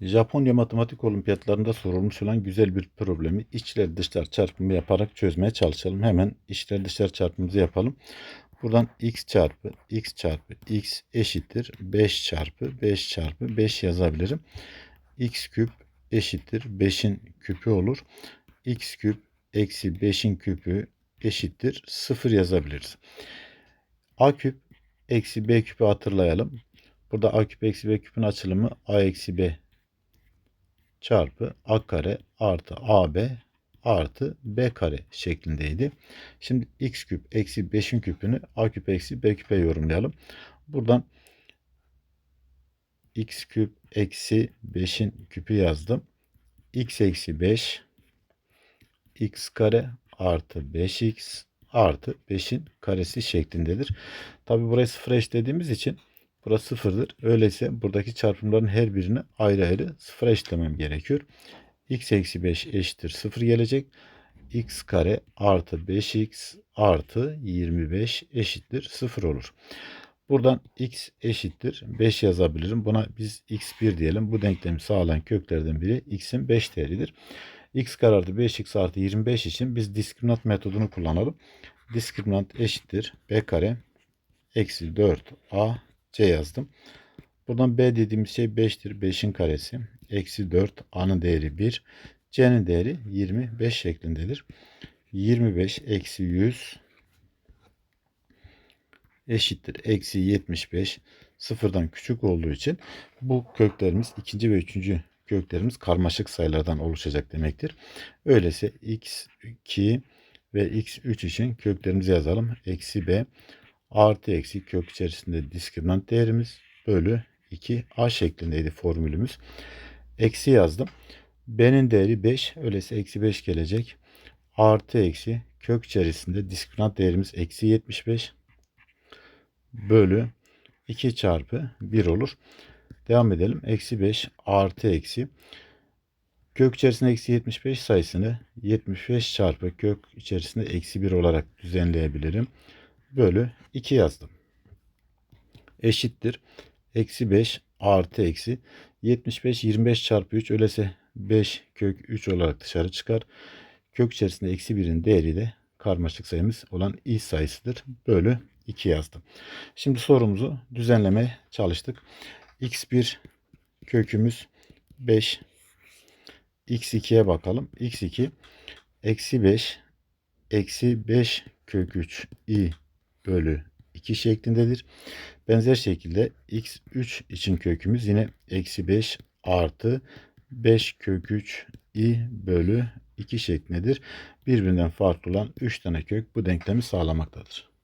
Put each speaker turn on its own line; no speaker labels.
Japonya matematik olimpiyatlarında sorulmuş olan güzel bir problemi içler dışlar çarpımı yaparak çözmeye çalışalım. Hemen içler dışlar çarpımımızı yapalım. Buradan x çarpı x çarpı x eşittir 5 çarpı 5 çarpı 5 yazabilirim. x küp eşittir 5'in küpü olur. x küp eksi 5'in küpü eşittir 0 yazabiliriz. a küp eksi b küpü hatırlayalım. Burada a küp eksi b küpün açılımı a eksi b çarpı a kare artı ab artı b kare şeklindeydi. Şimdi x küp eksi 5'in küpünü a küp eksi b küpe yorumlayalım. Buradan x küp eksi 5'in küpü yazdım. x eksi 5 x kare artı 5x artı 5'in karesi şeklindedir. Tabi burayı sıfıra eşitlediğimiz için burası sıfırdır. Öyleyse buradaki çarpımların her birini ayrı ayrı sıfıra eşitlemem gerekiyor. x eksi 5 eşittir 0 gelecek. x kare artı 5x artı 25 eşittir 0 olur. Buradan x eşittir 5 yazabilirim. Buna biz x1 diyelim. Bu denklemi sağlayan köklerden biri x'in 5 değeridir. x kare artı 5x artı 25 için biz diskriminant metodunu kullanalım. Diskriminant eşittir b kare eksi 4a c yazdım. Buradan b dediğimiz şey 5'tir. 5'in karesi. Eksi 4 a'nın değeri 1. c'nin değeri 25 şeklindedir. 25 eksi 100 eşittir. Eksi 75 sıfırdan küçük olduğu için bu köklerimiz ikinci ve üçüncü köklerimiz karmaşık sayılardan oluşacak demektir. Öyleyse x2 ve x3 için köklerimizi yazalım. Eksi b artı eksi kök içerisinde diskriminant değerimiz bölü 2 a şeklindeydi formülümüz. Eksi yazdım. b'nin değeri 5. Öyleyse eksi 5 gelecek. Artı eksi kök içerisinde diskriminant değerimiz eksi 75 bölü 2 çarpı 1 olur. Devam edelim. Eksi 5 artı eksi. Kök içerisinde eksi 75 sayısını 75 çarpı kök içerisinde eksi 1 olarak düzenleyebilirim. Bölü 2 yazdım. Eşittir. Eksi 5 artı eksi. 75 25 çarpı 3 öyleyse 5 kök 3 olarak dışarı çıkar. Kök içerisinde eksi 1'in değeri de karmaşık sayımız olan i sayısıdır. Bölü 2 yazdım. Şimdi sorumuzu düzenlemeye çalıştık. x1 kökümüz 5. x2'ye bakalım. x2 eksi 5 eksi 5 kök 3 i bölü 2 şeklindedir. Benzer şekilde x3 için kökümüz yine eksi 5 artı 5 kök 3 i bölü 2 şeklindedir. Birbirinden farklı olan 3 tane kök bu denklemi sağlamaktadır.